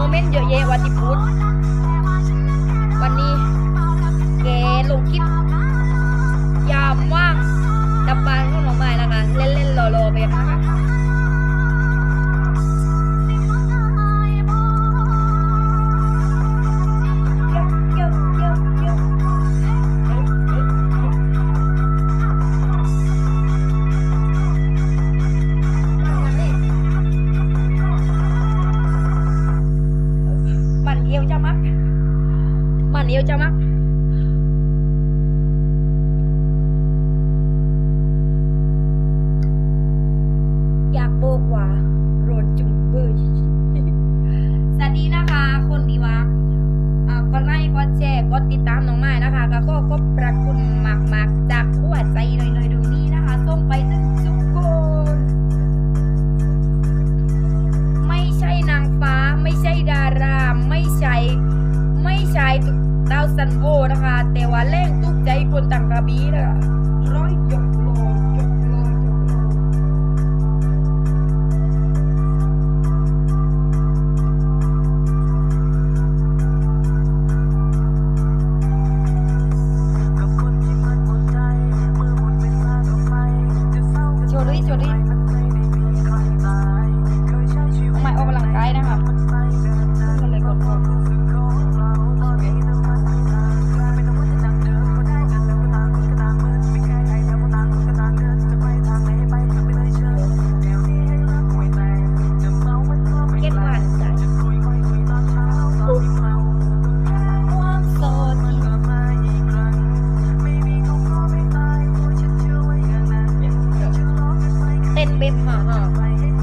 โมเมนต์เยอะแยะวันที่พุธวันนี้ ว่าโรนจุงเบยสวัสดีนะคะ คนดีวะอ่ากดไลค์กดแชร์กดติดตามน้องไม้นะคะก็ขอขอบพระคุณมากมากจากหัวใจหน่อยๆตรงนี้นะคะส่งไปถึงทุกคน ไม่ใช่นางฟ้าไม่ใช่ดาราไม่ใช่ไม่ใช่ดาวซันโวนะคะ แต่ว่าแรงตุกใจคนต่างกระบีนะคะ เต้นเบ็บห่าห่าเต้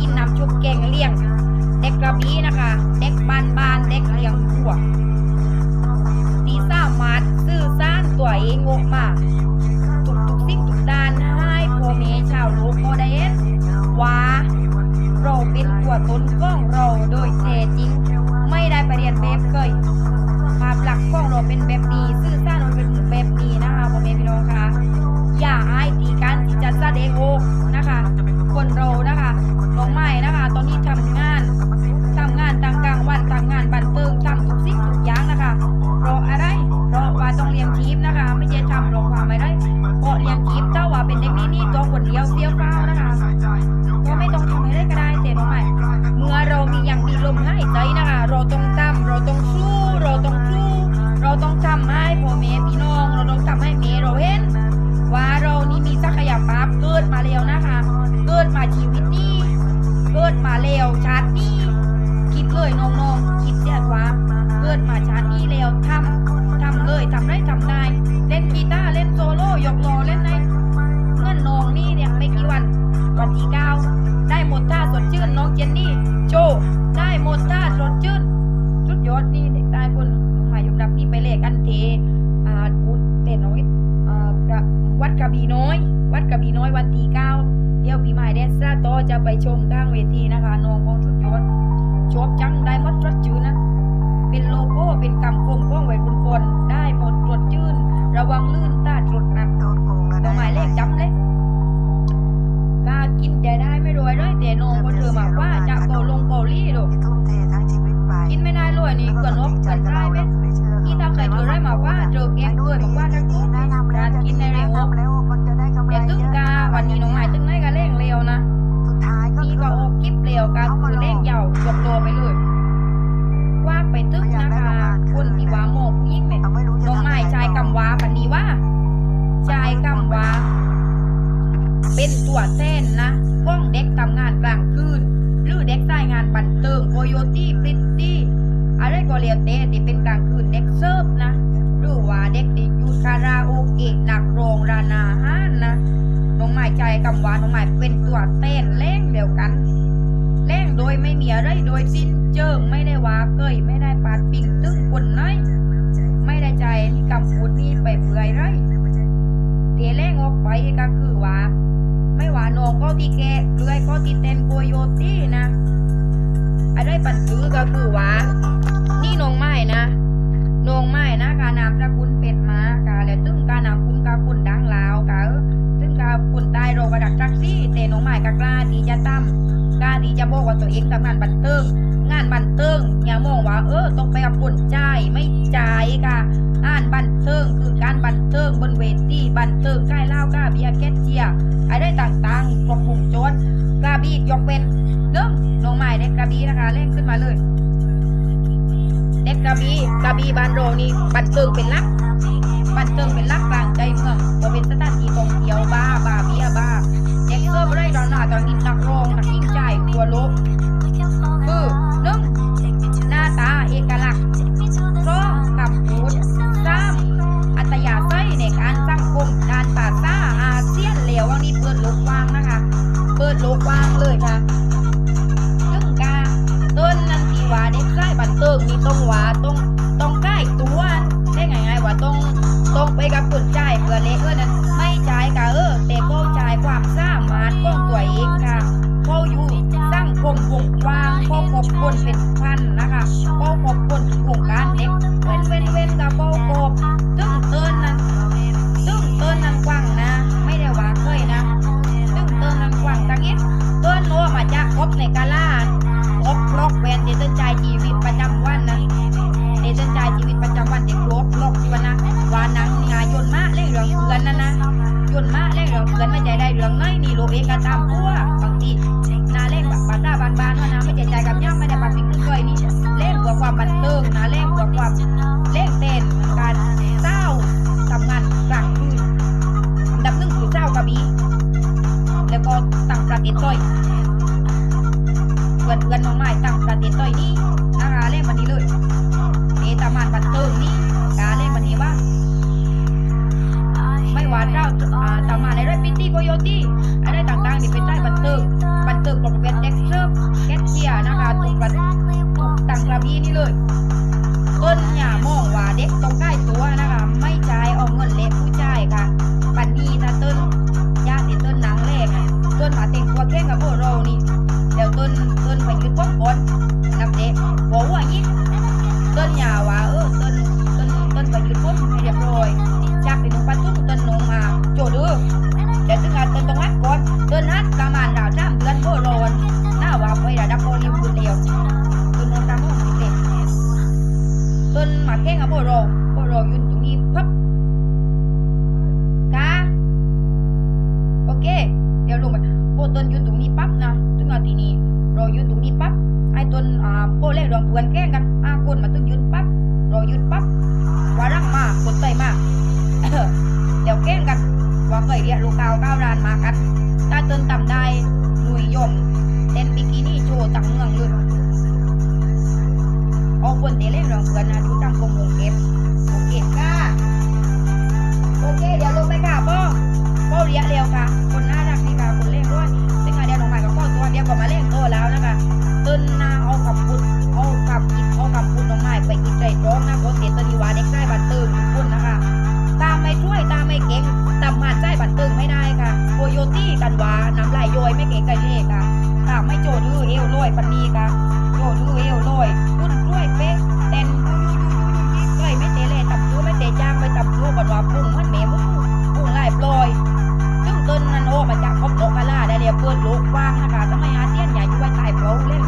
กินน้ำชุบแกงเลี่ยงเด็กกระบี่นะคะ เด็กบ้านบ้านเด็กเลี้ยงวัวตีสามารถซื้อสร้างตัวเองออกมาทุกทุกๆสิ่งทุกด้านให้พ่อแม่ชาวโลกก็ได้เห็นว่าเราเป็นตัวตนของเราโดยแท้จริง ไม่ได้ไปเรียนแบบเคยภาพลักษณ์ของเราเป็นแบบนี้สื่อสารเราเป็นแบบนี้นะคะพ่อแม่พี่น้องคะอย่าอายตีกันที่จะแสดงออ ต้องเลี้ยงชีพนะคะ ไม่ใช่ทำโรงความไม่ได้เพราะเลี้ยงชีพเท่าว่าเป็นเด็กนี่นี่ตัวคนเดียวเสียวเฝ้านะคะก็ไม่ต้องทำอะไรก็ได้แต่น้องใหม่เมื่อเรามีอย่างมีลมหายใจนะคะ เราต้องทำเราต้องสู้เราต้องสู้เราต้องทำให้พ่อแม่พี่น้องเราต้องทำให้แม่เราเห็นว่าเรานี่มีศักยภาพเกิดมาแล้วนะคะ เกิดมาชีวิตนี้เกิดมาแล้วชาตินี้คิดเลยน้องๆคิดเสียว่าเกิดมาชาตินี้แล้วทำทำเลยทำได้ทำได้ วันที่เก้าได้หมดท่าสดชื่นน้องเจนนี่โชว์ได้หมดท่าสดชื่นชุดยอดนี่เด็กตายคนหมายยมรับพี่ไปเลขกันเทอ่าพูดเต้นน้อยอ่ากระวัดกระบี่น้อย วัดกระบี่น้อยวันที่เก้าเดี๋ยวพี่หมายแดนซ์โตจะไปชมข้างเวทีนะคะน้องของชุดยอดชอบจังได้หมดรสจืดนะเป็นโลโก้เป็นกำกลมก้องไว้บนบนได้หมดตรวจจืนระวังลื่นตาตรวจหนักโดนโกงแล้วตัวหมายเลขจำเลย กกากินใจได้ไม่รวยเลยแต่นองก็เธอมากว่าจะเกาลงเกาหลีลูกทุ่มเททั้งชีวิตไปกินไม่ได้รวยนี่เกินนกเกินได้ไหมนี่ถ้าใครเธอได้มาว่าเจอแกงเคยบอกว่าทั้งทุกการกินในเร็วแล้วมันจะได้กำไรเดี๋ยวตึ้งกาวันนี้น้องหมายตึ้งได้ก็เร่งเร็วนะสุดท้ายก็นี่คือก็ออกคลิปเร็วกาคือเร่งยาวจบตัวไปเลยว่าไปตึ้งนะคะคนที่ว่าโมกยิ่งเนี่ยเราไม่รู้จะน้องทำไม้ชายกำวาปันนี้ว่า เป็นตัวแทนนะห้องเด็กทำงานกลางคืน หรือเด็กสายงานบันเทิงโคโยตี้พริตตี้อะไรก็เรียกเตที่เป็นกลางคืนเด็กเซิร์ฟนะหรือว่าเด็กที่อยู่คาราโอเกะนักโรงรานาห้านนะน้องไม้ใจกำวาน้องไม้เป็นตัวแทนเล่งเดียวกันเล่งโดยไม่มีอะไรโดยสิ้นเจิงไม่ได้ว่าเกยไม่ได้ปาดปิ่งตึ้งคนไหนไม่ได้ใจนี่กำพูดนี่ไปเปื่อยไรเตียเล่งออกไปก็คือว่า ไม่หวาน้องก็ที่แกเลื่อยก็ที่เต้นโกโยตี้นะอะไรปันซื้อก็คือว่านี่น้องไม้นะน้องไม้นะานามสกุลเป็ดมากาแล้วตึ้งกานามคุณกาคุณดังลาวกาตึ้งกาคุณตายโรกระดักจักซี่แต่น้องไม้ก็กล้าที่จะตั้มกล้าที่จะบอกว่าตัวเองทำงานบันเทิงงานบันเทิงอย่ามองว่าเออต้องไปกับคนจ่ายไม่จ่ายกะอ่านบันเทิงคือการบันเทิงบนเวทีบันเทิงใกล้เหล้าก้าเบียร์แก๊สเจียอะไรต่างๆครบวงจรกระบี่ยกเป็นเริ่มน้องใหม่เด็กกระบี่นะคะเร่งขึ้นมาเลย กระบี่กระบี่บานโรนี่บันเทิงเป็นลักบันเทิงเป็นลักกลางใจเมืองก็เป็นสถานที่ท่องเที่ยวบ้า ไส้บันเติงมีต้องว่าต้องต้องใกล้ตัวได้ไงไงว่าต้องต้องไปกับคนใจเพื่อเล็กเออนั้นไม่ ยนมาเล่นเรื่องเพื่อนไม่ใจได้เรื่องน้อยนี่โลกเองก็ตามตัวบางทีนาเล่นแบบบาตาบานบานว่านะไม่ใจใจกับย่อมไม่ได้ปฏิกิริยนี่เล่นเพื่อความบันเทิงนะเล่นเพื่อความเล่นเต้นการเศร้าทำงานกลางคืนดับหนึ่งคือเศร้ากระบี่แล้วก็ต่างประเทศต้อยเพื่อนเพื่อนน้องใหม่ต่างประเทศต้อยนี่นะคะเล่นวันนี้เลย โกโยตี้อะไรต่างๆนี่เป็นได้บันเทิงบันเทิงกลุ่มเป็นเด็กเซิร์ฟแคทเชียนะคะทุกประทุกต่างกระบี่นี่เลยต้นอย่ามองว่าเด็กต้องใกล้ตัวนะคะ ไม่จ่ายเอาเงินเล็กผู้จ่ายค่ะปันนี้ถ้าต้นญาติต้นหนังแรกต้นมาแต่งตัวแข่งกับพวกเรานี่เดี๋ยวต้นต้นไปยึดป้อมก่อนนับเด็กบอกว่ายิ่งต้นอย่าว่า เดี๋ยวลงไปโบต้นยืนตรงนี้ปั๊บนะถึงนาทีนี้เรายืนตรงนี้ปั๊บไอ้ต้นอ่าโบเล่รวมเพื่อนแกล้งกันอ่าคนมาต้องยืนปั๊บเรายืนปั๊บวารังมาคนไตมากเดี๋ยวแกล้งกันว่าเคยเรียกลูกกาวก้ารานมากันถ้าต้นต่ำได้หนุยยมเต้นบิกินี่โชว์ตังเมืองเลยเอาคนเตะเล่นรองเพื่อนนะดูจำกรมวงเก็บโอเคค่ะโอเคเดี๋ยวลงไปค่ะพ่อพ่ อเรียเร็วค่ะ คนน่ารักนี่ค่ะคนเล่นด้วยซึ่งอะเดียวน้องใหม่กับพ่อตัวเดียวก็มาเล่นโตแล้วนะคะต้นนาเอากับปุดเอากับกินเอากับปุดน้องใหม่ไปกินใจร้องนะเพรเสียตวนีวาเด็กได้บันเติมทุกคนนะคะ ตามไม่ช่วยตามไม่เก่งตามหาดใจบันเติงไม่ได้ค่ะโคโยตี้กันวาน้ำลายโยยไม่เก่งกันเลยค่ะตามไม่โจดื้อเอวลอยปันนี้ค่ะ เปิดโลกกว้างนะคะทำไมอาเซียนใหญ่ยู่ไว้ใต้โปร่เล่น